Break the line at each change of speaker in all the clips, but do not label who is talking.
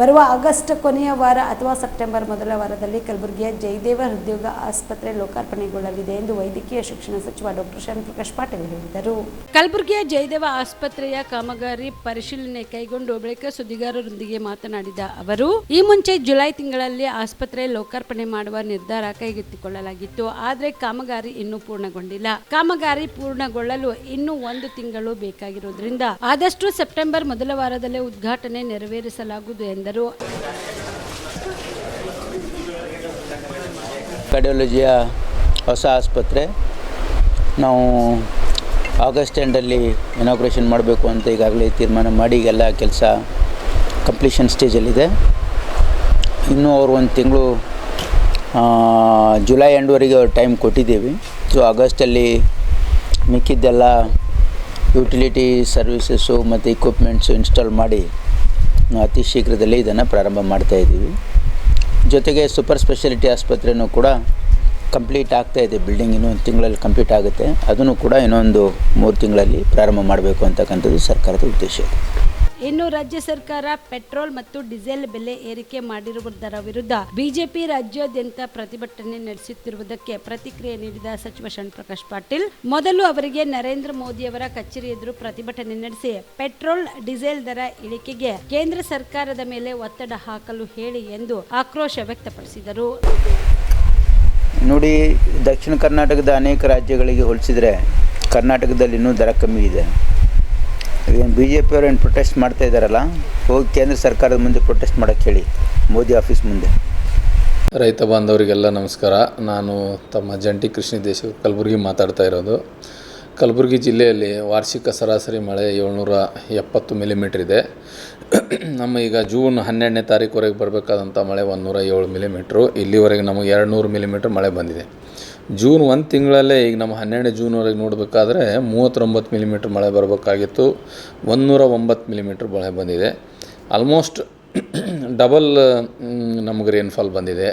ಬರುವ ಆಗಸ್ಟ್ ಕೊನೆಯ ವಾರ ಅಥವಾ ಸೆಪ್ಟೆಂಬರ್ ಮೊದಲ ವಾರದಲ್ಲಿ ಕಲಬುರಗಿಯ ಜಯದೇವ ಹೃದ್ಯೋಗ ಆಸ್ಪತ್ರೆ ಲೋಕಾರ್ಪಣೆಗೊಳ್ಳಲಿದೆ ಎಂದು ವೈದ್ಯಕೀಯ ಶಿಕ್ಷಣ ಸಚಿವ ಡಾಕ್ಟರ್ ಶ್ಯಾಮ್ ಪ್ರಕಾಶ್ ಪಾಟೀಲ್ ಹೇಳಿದರು. ಕಲಬುರಗಿಯ ಜಯದೇವ ಆಸ್ಪತ್ರೆಯ ಕಾಮಗಾರಿ ಪರಿಶೀಲನೆ ಕೈಗೊಂಡು ಬಳಿಕ ಸುದ್ದಿಗಾರರೊಂದಿಗೆ ಮಾತನಾಡಿದ ಅವರು, ಈ ಮುಂಚೆ ಜುಲೈ ತಿಂಗಳಲ್ಲಿ ಆಸ್ಪತ್ರೆ ಲೋಕಾರ್ಪಣೆ ಮಾಡುವ ನಿರ್ಧಾರ ಕೈಗೆತ್ತಿಕೊಳ್ಳಲಾಗಿತ್ತು, ಆದರೆ ಕಾಮಗಾರಿ ಇನ್ನೂ ಪೂರ್ಣಗೊಂಡಿಲ್ಲ. ಕಾಮಗಾರಿ ಪೂರ್ಣಗೊಳ್ಳಲು ಇನ್ನೂ ಒಂದು ತಿಂಗಳು ಬೇಕಾಗಿರುವುದರಿಂದ ಆದಷ್ಟು ಸೆಪ್ಟೆಂಬರ್ ಮೊದಲ ವಾರದಲ್ಲೇ ಉದ್ಘಾಟನೆ ನೆರವೇರಿಸಲಾಗುವುದು ಎಂದರು.
ಕಾರ್ಡಿಯಾಲಜಿಯ ಹೊಸ ಆಸ್ಪತ್ರೆ. ನಾವು ಆಗಸ್ಟ್ ಎಂಡಲ್ಲಿ ಇನಾಗ್ರೇಷನ್ ಮಾಡಬೇಕು ಅಂತ ಈಗಾಗಲೇ ತೀರ್ಮಾನ ಮಾಡಿ ಎಲ್ಲ ಕೆಲಸ ಕಂಪ್ಲೀಷನ್ ಸ್ಟೇಜಲ್ಲಿದೆ ಇನ್ನೂ ಅವರು ಒಂದು ತಿಂಗಳು ಜುಲೈ ಎಂಡ್ವರೆಗೆ ಟೈಮ್ ಕೊಟ್ಟಿದ್ದೀವಿ. ಸೊ ಆಗಸ್ಟಲ್ಲಿ ಮಿಕ್ಕಿದ್ದೆಲ್ಲ ಯುಟಿಲಿಟಿ ಸರ್ವಿಸಸ್ಸು ಮತ್ತು ಇಕ್ವಿಪ್ಮೆಂಟ್ಸು ಇನ್ಸ್ಟಾಲ್ ಮಾಡಿ ಅತಿ ಶೀಘ್ರದಲ್ಲೇ ಇದನ್ನು ಪ್ರಾರಂಭ ಮಾಡ್ತಾಯಿದ್ದೀವಿ ಜೊತೆಗೆ ಸೂಪರ್ ಸ್ಪೆಷಾಲಿಟಿ ಆಸ್ಪತ್ರೆಯೂ ಕೂಡ ಕಂಪ್ಲೀಟ್ ಆಗ್ತಾ ಇದೆ. ಬಿಲ್ಡಿಂಗ್ ಒಂದು ತಿಂಗಳಲ್ಲಿ ಕಂಪ್ಲೀಟ್ ಆಗುತ್ತೆ. ಅದನ್ನು ಕೂಡ ಇನ್ನೊಂದು ಮೂರು ತಿಂಗಳಲ್ಲಿ ಪ್ರಾರಂಭ ಮಾಡಬೇಕು ಅಂತಕ್ಕಂಥದ್ದು ಸರ್ಕಾರದ ಉದ್ದೇಶ ಇದೆ.
ಇನ್ನು ರಾಜ್ಯ ಸರ್ಕಾರ ಪೆಟ್ರೋಲ್ ಮತ್ತು ಡೀಸೆಲ್ ಬೆಲೆ ಏರಿಕೆ ಮಾಡಿರುವುದರ ವಿರುದ್ಧ ಬಿಜೆಪಿ ರಾಜ್ಯಾದ್ಯಂತ ಪ್ರತಿಭಟನೆ ನಡೆಸುತ್ತಿರುವುದಕ್ಕೆ ಪ್ರತಿಕ್ರಿಯೆ ನೀಡಿದ ಸಚಿವ ಶಣ್ಪ್ರಕಾಶ್ ಪಾಟೀಲ್, ಮೊದಲು ಅವರಿಗೆ ನರೇಂದ್ರ ಮೋದಿಯವರ ಕಚೇರಿ ಎದುರು ಪ್ರತಿಭಟನೆ ನಡೆಸಿ ಪೆಟ್ರೋಲ್, ಡೀಸೆಲ್ ದರ ಇಳಿಕೆಗೆ ಕೇಂದ್ರ ಸರ್ಕಾರದ ಮೇಲೆ ಒತ್ತಡ ಹಾಕಲು ಹೇಳಿ ಎಂದು ಆಕ್ರೋಶ ವ್ಯಕ್ತಪಡಿಸಿದರು.
ನೋಡಿ, ದಕ್ಷಿಣ ಕರ್ನಾಟಕದ ಅನೇಕ ರಾಜ್ಯಗಳಿಗೆ ಹೋಲಿಸಿದರೆ ಕರ್ನಾಟಕದಲ್ಲಿ ಇನ್ನೂ ದರ ಕಮ್ಮಿ ಇದೆ. ಏನು ಬಿ ಜೆ ಪಿಯವರು ಏನು ಪ್ರೊಟೆಸ್ಟ್ ಮಾಡ್ತಾ ಇದ್ದಾರಲ್ಲ ಹೋಗಿ ಕೇಂದ್ರ ಸರ್ಕಾರದ ಮುಂದೆ ಪ್ರೊಟೆಸ್ಟ್ ಮಾಡೋಕ್ಕೆ ಹೇಳಿ, ಮೋದಿ ಆಫೀಸ್ ಮುಂದೆ.
ರೈತ ಬಾಂಧವರಿಗೆಲ್ಲ ನಮಸ್ಕಾರ. ನಾನು ತಮ್ಮ ಜಂಟಿ ಕೃಷ್ಣ ದೇಶ ಕಲಬುರಗಿ ಮಾತಾಡ್ತಾ ಇರೋದು. ಕಲಬುರಗಿ ಜಿಲ್ಲೆಯಲ್ಲಿ ವಾರ್ಷಿಕ ಸರಾಸರಿ ಮಳೆ ಏಳ್ನೂರ ಎಪ್ಪತ್ತು ಮಿಲಿಮೀಟ್ರ್ ಇದೆ. ನಮ್ಮ ಈಗ ಜೂನ್ ಹನ್ನೆರಡನೇ ತಾರೀಕುವರೆಗೆ ಬರಬೇಕಾದಂಥ ಮಳೆ ಒಂದು ನೂರ ಏಳು ಮಿಲಿಮೀಟ್ರು ಇಲ್ಲಿವರೆಗೆ ನಮಗೆ ಎರಡು ನೂರು ಮಿಲಿಮೀಟ್ರ್ ಮಳೆ ಬಂದಿದೆ. ಜೂನ್ ಒಂದು ತಿಂಗಳಲ್ಲೇ ಈಗ ನಮ್ಮ ಹನ್ನೆರಡು ಜೂನ್ವರೆಗೆ ನೋಡಬೇಕಾದ್ರೆ ಮೂವತ್ತೊಂಬತ್ತು ಮಿಲಿಮೀಟ್ರ್ ಮಳೆ ಬರಬೇಕಾಗಿತ್ತು. ಒಂದುನೂರ ಒಂಬತ್ತು ಮಿಲಿಮೀಟ್ರ್ ಮಳೆ ಬಂದಿದೆ. ಆಲ್ಮೋಸ್ಟ್ ಡಬಲ್ ನಮಗೆ ರೇನ್ಫಾಲ್ ಬಂದಿದೆ.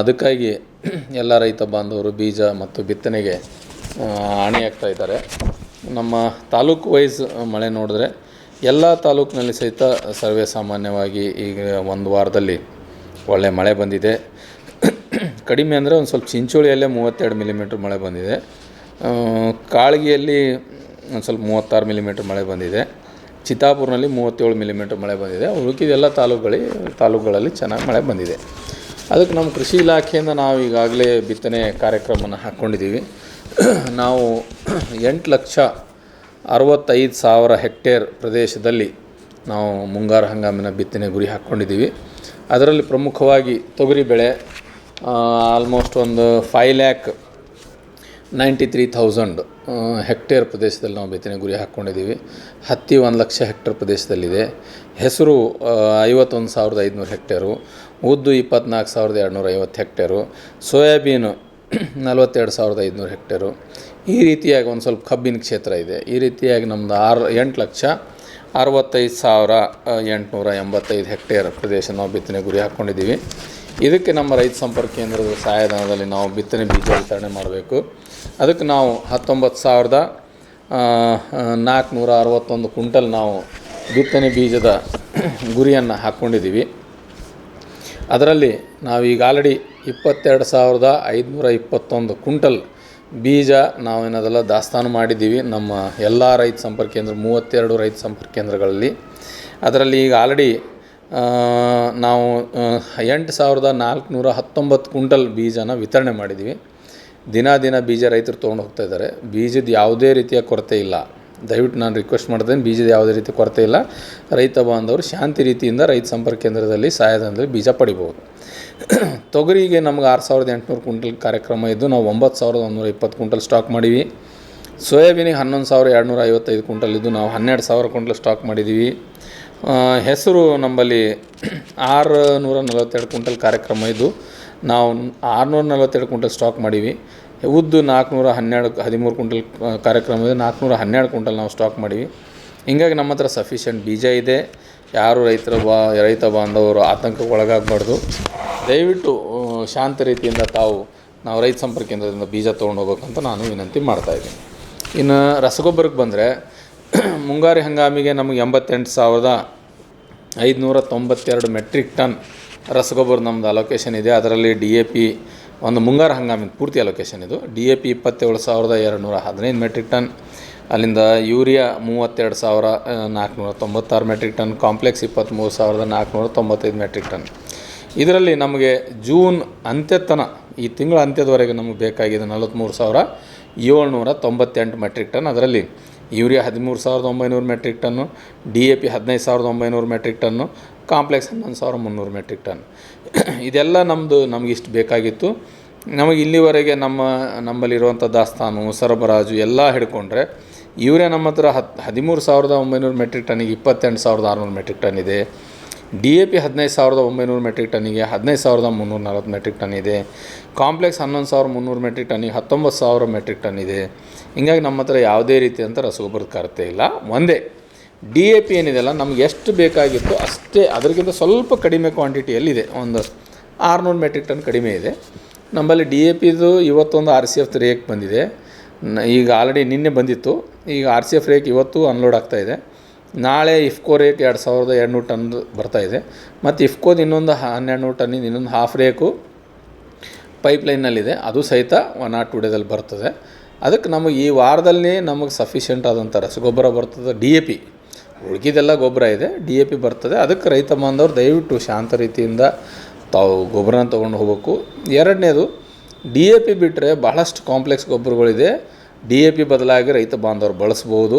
ಅದಕ್ಕಾಗಿ ಎಲ್ಲ ರೈತ ಬಾಂಧವರು ಬೀಜ ಮತ್ತು ಬಿತ್ತನೆಗೆ ಹಾನಿಯಾಗ್ತಾ ಇದ್ದಾರೆ. ನಮ್ಮ ತಾಲೂಕು ವೈಸ್ ಮಳೆ ನೋಡಿದ್ರೆ ಎಲ್ಲ ತಾಲೂಕಿನಲ್ಲಿ ಸಹಿತ ಸರ್ವೇ ಸಾಮಾನ್ಯವಾಗಿ ಈಗ ಒಂದು ವಾರದಲ್ಲಿ ಒಳ್ಳೆ ಮಳೆ ಬಂದಿದೆ. ಕಡಿಮೆ ಅಂದರೆ ಒಂದು ಸ್ವಲ್ಪ ಚಿಂಚೋಳಿಯಲ್ಲೇ ಮೂವತ್ತೆರಡು ಮಿಲಿಮೀಟ್ರ್ ಮಳೆ ಬಂದಿದೆ. ಕಾಳಗಿಯಲ್ಲಿ ಒಂದು ಸ್ವಲ್ಪ ಮೂವತ್ತಾರು ಮಿಲಿಮೀಟ್ರ್ ಮಳೆ ಬಂದಿದೆ. ಚಿತ್ತಾಪುರ್ನಲ್ಲಿ ಮೂವತ್ತೇಳು ಮಿಲಿಮೀಟ್ರ್ ಮಳೆ ಬಂದಿದೆ. ಉಳುಕಿದೆಲ್ಲ ತಾಲೂಕುಗಳಿ, ತಾಲೂಕುಗಳಲ್ಲಿ ಚೆನ್ನಾಗಿ ಮಳೆ ಬಂದಿದೆ. ಅದಕ್ಕೆ ನಮ್ಮ ಕೃಷಿ ಇಲಾಖೆಯಿಂದ ನಾವು ಈಗಾಗಲೇ ಬಿತ್ತನೆ ಕಾರ್ಯಕ್ರಮನ ಹಾಕ್ಕೊಂಡಿದ್ದೀವಿ. ನಾವು ಎಂಟು ಲಕ್ಷ ಅರವತ್ತೈದು ಸಾವಿರ ಹೆಕ್ಟೇರ್ ಪ್ರದೇಶದಲ್ಲಿ ನಾವು ಮುಂಗಾರು ಹಂಗಾಮಿನ ಬಿತ್ತನೆ ಗುರಿ ಹಾಕ್ಕೊಂಡಿದ್ದೀವಿ. ಅದರಲ್ಲಿ ಪ್ರಮುಖವಾಗಿ ತೊಗರಿ ಬೆಳೆ ಆಲ್ಮೋಸ್ಟ್ ಒಂದು five lakh ninety three thousand hectare ಪ್ರದೇಶದಲ್ಲಿ ನಾವು ಬಿತ್ತನೆ ಗುರಿ ಹಾಕ್ಕೊಂಡಿದ್ದೀವಿ. ಹತ್ತಿ ಒಂದು ಲಕ್ಷ ಹೆಕ್ಟೇರ್ ಪ್ರದೇಶದಲ್ಲಿದೆ. ಹೆಸರು ಐವತ್ತೊಂದು ಸಾವಿರದ ಐದುನೂರು ಹೆಕ್ಟೇರು ಉದ್ದು ಇಪ್ಪತ್ನಾಲ್ಕು ಸಾವಿರದ ಎರಡುನೂರ ಐವತ್ತು ಹೆಕ್ಟೇರು ಸೋಯಾಬೀನು ನಲವತ್ತೆರಡು ಸಾವಿರದ ಐದುನೂರು ಹೆಕ್ಟೇರು ಈ ರೀತಿಯಾಗಿ ಒಂದು ಸ್ವಲ್ಪ ಕಬ್ಬಿನ ಕ್ಷೇತ್ರ ಇದೆ. ಈ ರೀತಿಯಾಗಿ ನಮ್ಮದು ಆರು, ಎಂಟು ಲಕ್ಷ ಅರವತ್ತೈದು ಸಾವಿರ ಎಂಟುನೂರ ಎಂಬತ್ತೈದು ಹೆಕ್ಟೇರ್ ಪ್ರದೇಶ ನಾವು ಬಿತ್ತನೆ ಗುರಿ ಹಾಕ್ಕೊಂಡಿದ್ದೀವಿ. ಇದಕ್ಕೆ ನಮ್ಮ ರೈತ ಸಂಪರ್ಕ ಕೇಂದ್ರದ ಸಹಾಯಧನದಲ್ಲಿ ನಾವು ಬಿತ್ತನೆ ಬೀಜ ವಿತರಣೆ ಮಾಡಬೇಕು. ಅದಕ್ಕೆ ನಾವು ಹತ್ತೊಂಬತ್ತು ಸಾವಿರದ ನಾಲ್ಕುನೂರ ಅರವತ್ತೊಂದು ಕ್ವಿಂಟಲ್ ನಾವು ಬಿತ್ತನೆ ಬೀಜದ ಗುರಿಯನ್ನು ಹಾಕ್ಕೊಂಡಿದ್ದೀವಿ ಅದರಲ್ಲಿ ನಾವು ಈಗ ಆಲ್ರೆಡಿ ಇಪ್ಪತ್ತೆರಡು ಸಾವಿರದ ಐದುನೂರ ಇಪ್ಪತ್ತೊಂದು ಕ್ವಿಂಟಲ್ ಬೀಜ ನಾವು ಏನದೆಲ್ಲ ದಾಸ್ತಾನು ಮಾಡಿದ್ದೀವಿ. ನಮ್ಮ ಎಲ್ಲ ರೈತ ಸಂಪರ್ಕ ಕೇಂದ್ರ, ಮೂವತ್ತೆರಡು ರೈತ ಸಂಪರ್ಕ ಕೇಂದ್ರಗಳಲ್ಲಿ. ಅದರಲ್ಲಿ ಈಗ ಆಲ್ರೆಡಿ ನಾವು ಎಂಟು ಸಾವಿರದ ನಾಲ್ಕುನೂರ ಹತ್ತೊಂಬತ್ತು ಕುಂಟಲ್ ಬೀಜನ ವಿತರಣೆ ಮಾಡಿದ್ದೀವಿ ದಿನ ದಿನ ಬೀಜ ರೈತರು ತೊಗೊಂಡು ಹೋಗ್ತಾ ಇದ್ದಾರೆ. ಬೀಜದ ಯಾವುದೇ ರೀತಿಯ ಕೊರತೆ ಇಲ್ಲ. ದಯವಿಟ್ಟು ನಾನು ರಿಕ್ವೆಸ್ಟ್ ಮಾಡ್ತೇನೆ, ಬೀಜದ ಯಾವುದೇ ರೀತಿ ಕೊರತೆ ಇಲ್ಲ. ರೈತ ಬಾಂಧವರು ಶಾಂತಿ ರೀತಿಯಿಂದ ರೈತ ಸಂಪರ್ಕ ಕೇಂದ್ರದಲ್ಲಿ, ಸಹಾಯಧನದಲ್ಲಿ ಬೀಜ ಪಡಿಬೋದು ತೊಗರಿಗೆ ನಮ್ಗೆ ಆರು ಸಾವಿರದ ಎಂಟುನೂರು ಕುಂಟಲ್ ಕಾರ್ಯಕ್ರಮ ಇದ್ದು, ನಾವು ಒಂಬತ್ತು ಸಾವಿರದ ಒಂದುನೂರ ಇಪ್ಪತ್ತು ಕುಂಟಲ್ ಸ್ಟಾಕ್ ಮಾಡಿವಿ. ಸೋಯಾಬೀನಿಗೆ ಹನ್ನೊಂದು ಸಾವಿರ ಎರಡುನೂರ ಐವತ್ತೈದು ಕ್ವಿಂಟಲ್ ಇದ್ದು ನಾವು ಹನ್ನೆರಡು ಸಾವಿರ ಕ್ವಿಂಟಲ್ ಸ್ಟಾಕ್ ಮಾಡಿದ್ದೀವಿ. ಹೆಸರು ನಮ್ಮಲ್ಲಿ ಆರು ನೂರ ನಲವತ್ತೆರಡು ಕ್ವಿಂಟಲ್ ಕಾರ್ಯಕ್ರಮ ಇದ್ದು ನಾವು ಆರುನೂರ ನಲವತ್ತೆರಡು ಕ್ವಿಂಟಲ್ ಸ್ಟಾಕ್ ಮಾಡೀವಿ. ಉದ್ದು ನಾಲ್ಕುನೂರ ಹನ್ನೆರಡು ಹದಿಮೂರು ಕ್ವಿಂಟಲ್ ಕಾರ್ಯಕ್ರಮ ಇದೆ. ನಾಲ್ಕುನೂರ ಹನ್ನೆರಡು ಕ್ವಿಂಟಲ್ ನಾವು ಸ್ಟಾಕ್ ಮಾಡೀವಿ. ಹಿಂಗಾಗಿ ನಮ್ಮ ಹತ್ರ ಸಫಿಷಿಯೆಂಟ್ ಬೀಜ ಇದೆ. ಯಾರು ರೈತರ ಬಾ, ರೈತ ಬಾಂಧವರು ಆತಂಕಕ್ಕೆ ಒಳಗಾಗಬಾರ್ದು. ದಯವಿಟ್ಟು ಶಾಂತ ರೀತಿಯಿಂದ ತಾವು ನಾವು ರೈತ ಸಂಪರ್ಕ ಕೇಂದ್ರದಿಂದ ಬೀಜ ತೊಗೊಂಡು ಹೋಗ್ಬೇಕಂತ ನಾನು ವಿನಂತಿ ಮಾಡ್ತಾಯಿದ್ದೀನಿ ಇನ್ನು ರಸಗೊಬ್ಬರಕ್ಕೆ ಬಂದರೆ ಮುಂಗಾರಿ ಹಂಗಾಮಿಗೆ ನಮಗೆ ಎಂಬತ್ತೆಂಟು ಸಾವಿರದ ಐದುನೂರ ತೊಂಬತ್ತೆರಡು ಮೆಟ್ರಿಕ್ ಟನ್ ರಸಗೊಬ್ಬರ ನಮ್ಮದು ಅಲೋಕೇಶನ್ ಇದೆ. ಅದರಲ್ಲಿ ಡಿ ಎ ಪಿ ಒಂದು ಮುಂಗಾರು ಹಂಗಾಮಿನ ಪೂರ್ತಿ ಅಲೋಕೇಶನ್ ಇದು. ಡಿ ಎ ಪಿ ಇಪ್ಪತ್ತೇಳು ಸಾವಿರದ ಎರಡು ನೂರ ಹದಿನೈದು ಮೆಟ್ರಿಕ್ ಟನ್, ಅಲ್ಲಿಂದ ಯೂರಿಯಾ ಮೂವತ್ತೆರಡು ಸಾವಿರ ನಾಲ್ಕುನೂರ ತೊಂಬತ್ತಾರು ಮೆಟ್ರಿಕ್ ಟನ್, ಕಾಂಪ್ಲೆಕ್ಸ್ ಇಪ್ಪತ್ತ್ಮೂರು ಸಾವಿರದ ನಾಲ್ಕುನೂರ ತೊಂಬತ್ತೈದು ಮೆಟ್ರಿಕ್ ಟನ್. ಇದರಲ್ಲಿ ನಮಗೆ ಜೂನ್ ಅಂತ್ಯತನ, ಈ ತಿಂಗಳ ಅಂತ್ಯದವರೆಗೆ ನಮಗೆ ಬೇಕಾಗಿದೆ ನಲವತ್ತ್ಮೂರು ಸಾವಿರ ಏಳ್ನೂರ ತೊಂಬತ್ತೆಂಟು ಮೆಟ್ರಿಕ್ ಟನ್ ಅದರಲ್ಲಿ ಯೂರಿಯಾ ಹದಿಮೂರು ಸಾವಿರದ ಒಂಬೈನೂರು metric tonne D A P ಹದಿನೈದು ಸಾವಿರದ ಒಂಬೈನೂರು ಮೆಟ್ರಿಕ್ ಟನ್ನು ಕಾಂಪ್ಲೆಕ್ಸ್ ಹನ್ನೊಂದು ಸಾವಿರ ಮುನ್ನೂರು ಮೆಟ್ರಿಕ್ ಟನ್ ಇದೆಲ್ಲ ನಮ್ಮದು ನಮಗೆ ಇಷ್ಟು ಬೇಕಾಗಿತ್ತು. ನಮಗೆ ಇಲ್ಲಿವರೆಗೆ ನಮ್ಮ, ನಮ್ಮಲ್ಲಿರುವಂಥ ದಾಸ್ತಾನು, ಸರಬರಾಜು ಎಲ್ಲ ಹಿಡ್ಕೊಂಡ್ರೆ ಯೂರಿಯಾ ನಮ್ಮ ಹತ್ರ ಹತ್, ಹದಿಮೂರು ಸಾವಿರದ ಒಂಬೈನೂರು ಮೆಟ್ರಿಕ್ ಟನ್ನಿಗೆ ಇಪ್ಪತ್ತೆಂಟು ಸಾವಿರದ ಆರುನೂರು ಮೆಟ್ರಿಕ್ ಟನ್ ಇದೆ. ಡಿ ಎ ಪಿ ಹದಿನೈದು ಸಾವಿರದ ಒಂಬೈನೂರು ಮೆಟ್ರಿಕ್ ಟನ್ನಿಗೆ ಹದಿನೈದು ಸಾವಿರದ ಮುನ್ನೂರ ನಲ್ವತ್ತು ಮೆಟ್ರಿಕ್ ಟನ್ ಇದೆ. ಕಾಂಪ್ಲೆಕ್ಸ್ ಹನ್ನೊಂದು ಸಾವಿರ ಮುನ್ನೂರು ಮೆಟ್ರಿಕ್ ಟನ್ನಿಗೆ ಹತ್ತೊಂಬತ್ತು ಸಾವಿರ ಮೆಟ್ರಿಕ್ ಟನ್ ಇದೆ. ಹೀಗಾಗಿ ನಮ್ಮ ಹತ್ರ ಯಾವುದೇ ರೀತಿಯಂಥ ರಸಗೊಬ್ಬರದ ಕರತೆ ಇಲ್ಲ. ಒಂದೇ, ಡಿ ಎ ಪಿ ಏನಿದೆಯಲ್ಲ ನಮ್ಗೆ ಎಷ್ಟು ಬೇಕಾಗಿತ್ತು ಅಷ್ಟೇ ಅದಕ್ಕಿಂತ ಸ್ವಲ್ಪ ಕಡಿಮೆ ಕ್ವಾಂಟಿಟಿಯಲ್ಲಿದೆ ಒಂದು ಆರುನೂರು ಮೆಟ್ರಿಕ್ ಟನ್ ಕಡಿಮೆ ಇದೆ. ನಮ್ಮಲ್ಲಿ ಡಿ ಎ ಪಿದು ಇವತ್ತೊಂದು ಆರ್ ಸಿ ಎಫ್ ರೇಕ್ ಬಂದಿದೆ. ಈಗ ಆಲ್ರೆಡಿ ನಿನ್ನೆ ಬಂದಿತ್ತು. ಈಗ ಆರ್ ಸಿ ಎಫ್ ರೇಕ್ ಇವತ್ತು ಅನ್ಲೋಡ್ ಆಗ್ತಾಯಿದೆ ನಾಳೆ ಇಫ್ಕೋ ರೇಟ್ ಎರಡು ಸಾವಿರದ ಎರಡುನೂರು ಟನ್ ಬರ್ತಾಯಿದೆ ಮತ್ತು ಇಫ್ಕೋದು ಇನ್ನೊಂದು ಹನ್ನೆರಡು ನೂರು ಟನ್ನಿಂದ ಇನ್ನೊಂದು ಹಾಫ್ ರೇಕು ಪೈಪ್ಲೈನ್ನಲ್ಲಿದೆ ಅದು ಸಹಿತ ಒನ್ ಆರ್ ಟು ಡೇದಲ್ಲಿ ಬರ್ತದೆ. ಅದಕ್ಕೆ ನಮಗೆ ಈ ವಾರದಲ್ಲಿ ನಮಗೆ ಸಫಿಷಿಯೆಂಟ್ ಆದಂಥ ರಸಗೊಬ್ಬರ ಬರ್ತದೆ. ಡಿ ಎ ಪಿ ಉಳ್ಕಿದೆಲ್ಲ ಗೊಬ್ಬರ ಇದೆ. ಡಿ ಎ ಪಿ ಬರ್ತದೆ. ಅದಕ್ಕೆ ರೈತ ದಯವಿಟ್ಟು ಶಾಂತ ರೀತಿಯಿಂದ ತಾವು ಗೊಬ್ಬರನ ತೊಗೊಂಡು ಹೋಗಬೇಕು. ಎರಡನೇದು ಡಿ ಎ ಪಿ ಬಿಟ್ಟರೆ ಬಹಳಷ್ಟು ಕಾಂಪ್ಲೆಕ್ಸ್ ಗೊಬ್ಬರಗಳಿದೆ. ಡಿ ಎ ಪಿ ಬದಲಾಗಿ ರೈತ ಬಾಂಧವರು ಬಳಸ್ಬೋದು.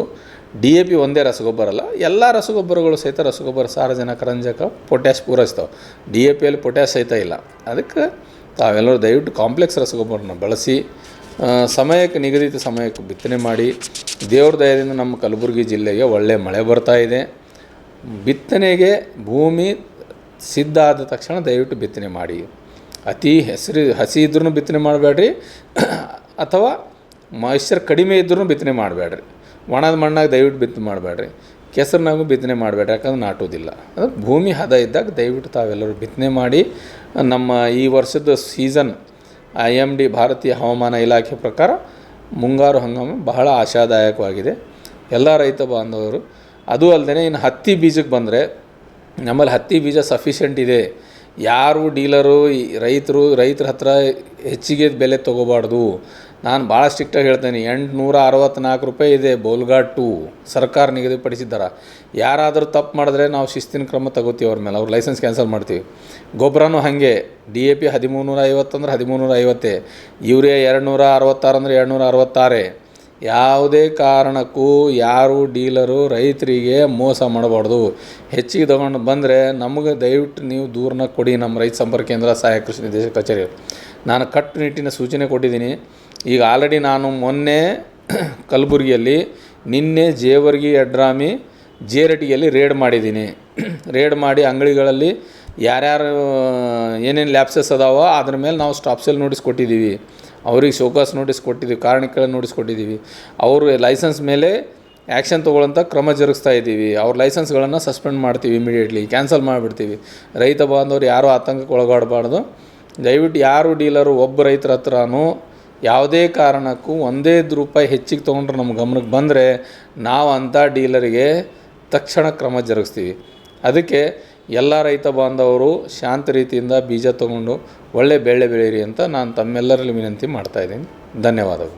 ಡಿ ಎ ಪಿ ಒಂದೇ ರಸಗೊಬ್ಬರ ಅಲ್ಲ, ಎಲ್ಲ ರಸಗೊಬ್ಬರಗಳು ಸಹಿತ ರಸಗೊಬ್ಬರ, ಸಾರಜನಕ, ರಂಜಕ ಪೊಟ್ಯಾಶ್ ಪೂರೈಸ್ತಾವೆ. ಡಿ ಎ ಪಿಯಲ್ಲಿ ಪೊಟ್ಯಾಶ್ ಸಹಿತ ಇಲ್ಲ. ಅದಕ್ಕೆ ತಾವೆಲ್ಲರೂ ದಯವಿಟ್ಟು ಕಾಂಪ್ಲೆಕ್ಸ್ ರಸಗೊಬ್ಬರನ ಬಳಸಿ ಸಮಯಕ್ಕೆ ನಿಗದಿತ ಸಮಯಕ್ಕೆ ಬಿತ್ತನೆ ಮಾಡಿ. ದೇವ್ರ ದಯದಿಂದ ನಮ್ಮ ಕಲಬುರಗಿ ಜಿಲ್ಲೆಗೆ ಒಳ್ಳೆಯ ಮಳೆ ಬರ್ತಾ ಇದೆ. ಬಿತ್ತನೆಗೆ ಭೂಮಿ ಸಿದ್ಧ ಆದ ತಕ್ಷಣ ದಯವಿಟ್ಟು ಬಿತ್ತನೆ ಮಾಡಿ. ಅತಿ ಹೆಸರು, ಹಸಿ ಇದ್ರೂ ಬಿತ್ತನೆ ಮಾಡಬೇಡ್ರಿ. ಅಥವಾ ಮಾಯಿಶ್ಚರ್ ಕಡಿಮೆ ಇದ್ರೂ ಬಿತ್ತನೆ ಮಾಡಬೇಡ್ರಿ. ಒಣದ ಮಣ್ಣಾಗ ದಯವಿಟ್ಟು ಬಿತ್ತನೆ ಮಾಡಬೇಡ್ರಿ. ಕೆಸರಿನಾಗೂ ಬಿತ್ತನೆ ಮಾಡಬೇಡ್ರಿ, ಯಾಕಂದ್ರೆ ನಾಟೋದಿಲ್ಲ ಅದು ಭೂಮಿ ಹದ ಇದ್ದಾಗ ದಯವಿಟ್ಟು ತಾವೆಲ್ಲರೂ ಬಿತ್ತನೆ ಮಾಡಿ, ನಮ್ಮ ಈ ವರ್ಷದ ಸೀಸನ್ ಐ ಎಂ ಡಿ ಭಾರತೀಯ ಹವಾಮಾನ ಇಲಾಖೆ ಪ್ರಕಾರ ಮುಂಗಾರು ಹಂಗಾಮು ಬಹಳ ಆಶಾದಾಯಕವಾಗಿದೆ. ಎಲ್ಲ ರೈತ ಬಾಂಧವರು, ಅದು ಅಲ್ಲದೆ ಇನ್ನು ಹತ್ತಿ ಬೀಜಕ್ಕೆ ಬಂದರೆ, ನಮ್ಮಲ್ಲಿ ಹತ್ತಿ ಬೀಜ ಸಫಿಷಿಯೆಂಟ್ ಇದೆ. ಯಾರು ಡೀಲರು ರೈತರು, ರೈತರ ಹತ್ರ ಹೆಚ್ಚಿಗೆ ಬೆಲೆ ತೊಗೋಬಾರ್ದು. ನಾನು ಭಾಳ ಸ್ಟ್ರಿಕ್ಟಾಗಿ ಹೇಳ್ತೇನೆ, ಎಂಟುನೂರ ಅರವತ್ತ್ನಾಲ್ಕು ರೂಪಾಯಿ ಇದೆ ಬೋಲ್ಗಾಟ್ ಟು ಸರ್ಕಾರ ನಿಗದಿಪಡಿಸಿದ್ದಾರೆ. ಯಾರಾದರೂ ತಪ್ಪು ಮಾಡಿದ್ರೆ ನಾವು ಶಿಸ್ತಿನ ಕ್ರಮ ತಗೋತೀವಿ ಅವ್ರ ಮೇಲೆ, ಅವ್ರ ಲೈಸೆನ್ಸ್ ಕ್ಯಾನ್ಸಲ್ ಮಾಡ್ತೀವಿ. ಗೊಬ್ಬರನೂ ಹಾಗೆ ಡಿ ಎ ಪಿ ಹದಿಮೂರು ನೂರ ಐವತ್ತಂದ್ರೆ ಹದಿಮೂರು ನೂರ ಐವತ್ತೇ ಯೂರಿಯಾ ಎರಡು ನೂರ ಅರವತ್ತಾರು ಅಂದರೆ ಎರಡು ನೂರ ಅರವತ್ತಾರೇ. ಯಾವುದೇ ಕಾರಣಕ್ಕೂ ಯಾರು ಡೀಲರು, ರೈತರಿಗೆ ಮೋಸ ಮಾಡಬಾರ್ದು. ಹೆಚ್ಚಿಗೆ ತೊಗೊಂಡು ಬಂದರೆ ನಮಗೆ ದಯವಿಟ್ಟು ನೀವು ದೂರನ ಕೊಡಿ ನಮ್ಮ ರೈತ ಸಂಪರ್ಕ ಕೇಂದ್ರ ಸಹಾಯಕ ಕೃಷಿ ನಿರ್ದೇಶಕ ಕಚೇರಿ. ನಾನು ಕಟ್ಟುನಿಟ್ಟಿನ ಸೂಚನೆ ಕೊಟ್ಟಿದ್ದೀನಿ. ಈಗ ಆಲ್ರೆಡಿ ನಾನು ಮೊನ್ನೆ ಕಲಬುರಗಿಯಲ್ಲಿ ನಿನ್ನೆ ಜೇವರ್ಗಿ ಅಡ್ರಾಮಿ ಜೇರಟಿಯಲ್ಲಿ ರೇಡ್ ಮಾಡಿದ್ದೀನಿ. ರೇಡ್ ಮಾಡಿ ಅಂಗಡಿಗಳಲ್ಲಿ ಯಾರ್ಯಾರು ಏನೇನು ಲ್ಯಾಪ್ಸಸ್ ಅದಾವೋ ಅದ್ರ ಮೇಲೆ ನಾವು ಸ್ಟಾಪ್ ಸೆಲ್ ನೋಟಿಸ್ ಕೊಟ್ಟಿದ್ದೀವಿ. ಅವ್ರಿಗೆ ಶೋಕಾಸ್ ನೋಟಿಸ್ ಕೊಟ್ಟಿದ್ದೀವಿ ಕಾರಣಕ್ಕೆ ನೋಟಿಸ್ ಕೊಟ್ಟಿದ್ದೀವಿ. ಅವರು ಲೈಸೆನ್ಸ್ ಮೇಲೆ ಆ್ಯಕ್ಷನ್ ತೊಗೊಳ್ಳೋಂಥ ಕ್ರಮ ಜರುಗಿಸ್ತಾ ಇದ್ದೀವಿ. ಅವ್ರ ಲೈಸೆನ್ಸ್ಗಳನ್ನು ಸಸ್ಪೆಂಡ್ ಮಾಡ್ತೀವಿ ಇಮಿಡಿಯೇಟ್ಲಿ ಕ್ಯಾನ್ಸಲ್ ಮಾಡಿಬಿಡ್ತೀವಿ. ರೈತ ಬಾಂಧವರು ಯಾರೂ ಆತಂಕಕ್ಕೆ ಒಳಗಾಡಬಾರ್ದು ದಯವಿಟ್ಟು ಯಾರು ಡೀಲರು ಒಬ್ಬ ರೈತರ ಹತ್ರನೂ ಯಾವುದೇ ಕಾರಣಕ್ಕೂ ಒಂದೇ ರೂಪಾಯಿ ಹೆಚ್ಚಿಗೆ ತೊಗೊಂಡ್ರೆ ನಮ್ಮ ಗಮನಕ್ಕೆ ಬಂದರೆ ನಾವು ಅಂಥ ಡೀಲರಿಗೆ ತಕ್ಷಣ ಕ್ರಮ ಜರುಗಿಸ್ತೀವಿ. ಅದಕ್ಕೆ ಎಲ್ಲ ರೈತ ಬಾಂಧವರು ಶಾಂತ ರೀತಿಯಿಂದ ಬೀಜ ತೊಗೊಂಡು ಒಳ್ಳೆ ಬೆಳೆ ಬೆಳೀರಿ ಅಂತ ನಾನು ತಮ್ಮೆಲ್ಲರಲ್ಲಿ ವಿನಂತಿ ಮಾಡ್ತಾಯಿದ್ದೀನಿ ಧನ್ಯವಾದಗಳು.